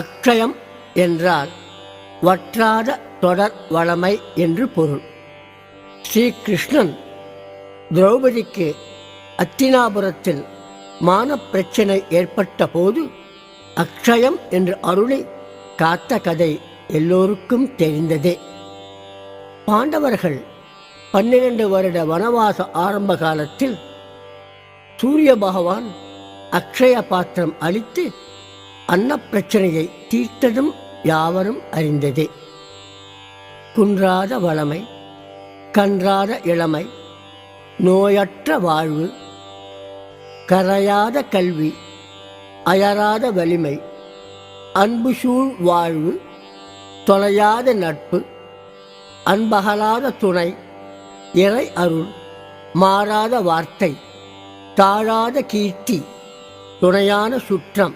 அக்ஷயம் என்றால் வற்றாத தொடர் வளமை என்று பொருள். ஸ்ரீகிருஷ்ணன் திரௌபதிக்கு அத்தினாபுரத்தில் மானப்பிரச்சனை ஏற்பட்ட போது அக்ஷயம் என்று அருளி காத்த கதை எல்லோருக்கும் தெரிந்ததே. பாண்டவர்கள் பன்னிரண்டு வருட வனவாச ஆரம்ப காலத்தில் சூரிய பகவான் அக்ஷய பாத்திரம் அளித்து அன்னப்பிரச்சனையை தீர்த்ததும் யாவரும் அறிந்ததே. குன்றாத வளமை கன்றாத இளமை நோயற்ற வாழ்வு கரையாத கல்வி அயராத வலிமை அன்பு சூழ் வாழ்வு தொலையாத நட்பு அன்பகலாத துணை இறை அருள் மாறாத வார்த்தை தாழாத கீர்த்தி துணையான சுற்றம்